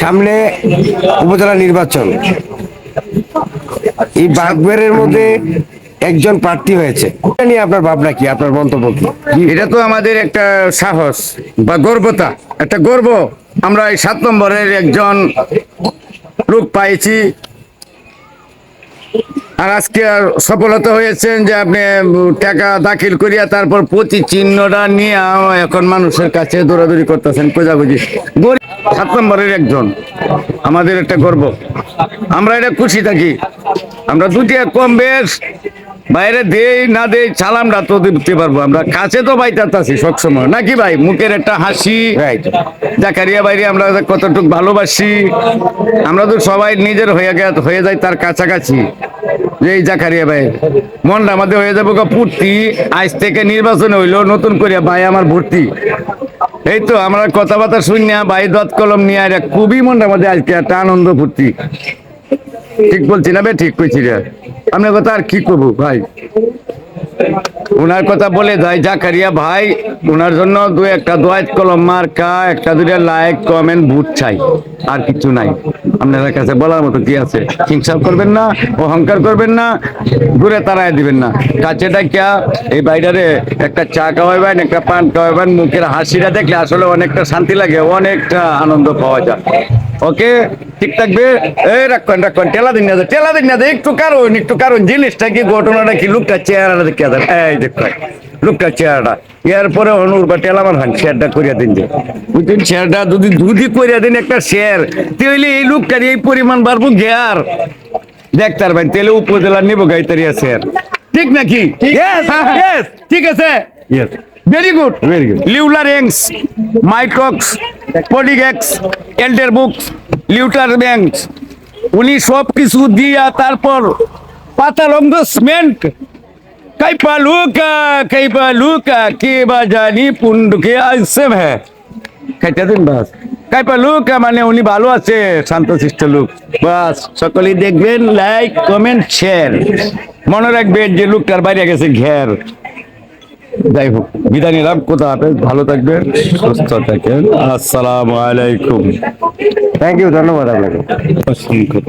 সামনে উপজেলা নির্বাচন। এই বাগবেরের মধ্যে একজন প্রার্থী হয়েছে। এটা নিয়ে আপনার ভাবনা কি? আপনার মন্তব্য কি? এটা তো আমাদের একটা সাহস বা গর্বতা। একটা গর্ব। আমরা এই সাত নম্বরের একজন লোক পাইছি। আর আজকে আর সফলতা হয়েছেন যে আপনি টাকা দাখিল করিয়া তারপর প্রতি চিহ্নটা নিয়ে এখন মানুষের কাছে দৌড়াদৌড়ি করতেছেন গরিব সাত নম্বরের একজন। আমাদের একটা গর্ব। আমরা এটা খুশি থাকি। আমরা দুটি কম বেশ বাইরে দেই না দেই চালামটা তো দিতে পারব। আমরা কাছে তো পাইতাছি সবসময়। নাকি ভাই? মুখের একটা হাসি. জাকারিয়া বাইরে আমরা কতটুকু ভালোবাসি। আমরা তো সবাই নিজের হয়ে গে হয়ে যায় তার কাছাকাছি। যে এই জাকারিয়া ভাই মনটা আমাদের হয়ে যাব পূর্তি। আজ থেকে নির্বাচন হইল নতুন করিয়া ভাই আমার ভর্তি। এই তো আমরা কথাবার্তা শুনিয়া বাই দত কলম নিয়ে আর খুবই মনটা আমাদের আজকে একটা আনন্দ ফুর্তি। ঠিক বলছি না বে? ঠিক কইছি রে। আপনার কথা আর কি করব ভাই? ওনার কথা বলে যায় জাকারিয়া ভাই ওনার জন্য দু একটা দোয়াত কলম মার্কা, একটা দুটা লাইক, কমেন্ট বুট চাই আর কিছু নাই। আপনাদের কাছে বলার মতো কি আছে? হিংসা করবেন না, অহংকার করবেন না দূরে তাড়ায় দিবেন না। কাছে ডাকিয়া এই বাইরে একটা চা খাওয়াইবেন, একটা পান খাওয়াইবেন, মুখের হাসিটা দেখলে আসলে অনেকটা শান্তি লাগে, অনেকটা আনন্দ পাওয়া যায়। ওকে? ঠিক থাকবে? এই রাখবেন রাখবেন টেলা দিন না টেলা দিন না একটু কারণ একটু কারণ, জিনিসটা কি, ঘটনাটা কি, লোকটা চেহারাটা দেখে এই দেখবেন লোকটার চেহারাটা। এরপরে অনুর বা টেলা আমার ভান শেয়ারটা করিয়া দিন যে বুঝছেন? শেয়ারটা যদি দুদি করিয়া দিন একটা শেয়ার তাহলে এই লোকটার এই পরিমাণ বাড়বো গেয়ার দেখতার ভাই তেলে উপজেলা নিবো গাইতারিয়া শেয়ার। ঠিক নাকি? ঠিক। আছে। Yes. Very good Very good. লিউলার এংস মাইক্রক্স পলিগ্যাক্স এল্ডার বুকস লিউটার ব্যাংকস উনি সব কিছু দিয়া তারপর পাতা রঙ্গ সিমেন্ট কাইপা লুকা কাইপা লুকা কে বা জানি পুন্ডুকে আসছে হ্যাঁ খাইটা দিন বাস কাইপা লুকা মানে উনি ভালো আছে শান্তশিষ্ট লোক বাস সকলেই দেখবেন লাইক কমেন্ট শেয়ার মনে রাখবেন যে লোকটার বাইরে গেছে ঘের যাই হোক বিদায় নিলাম কোথা হাফেজ ভালো থাকবেন সুস্থ থাকেন আসসালামু আলাইকুম থ্যাংক ইউ ধন্যবাদ আপনাকে অসংখ্য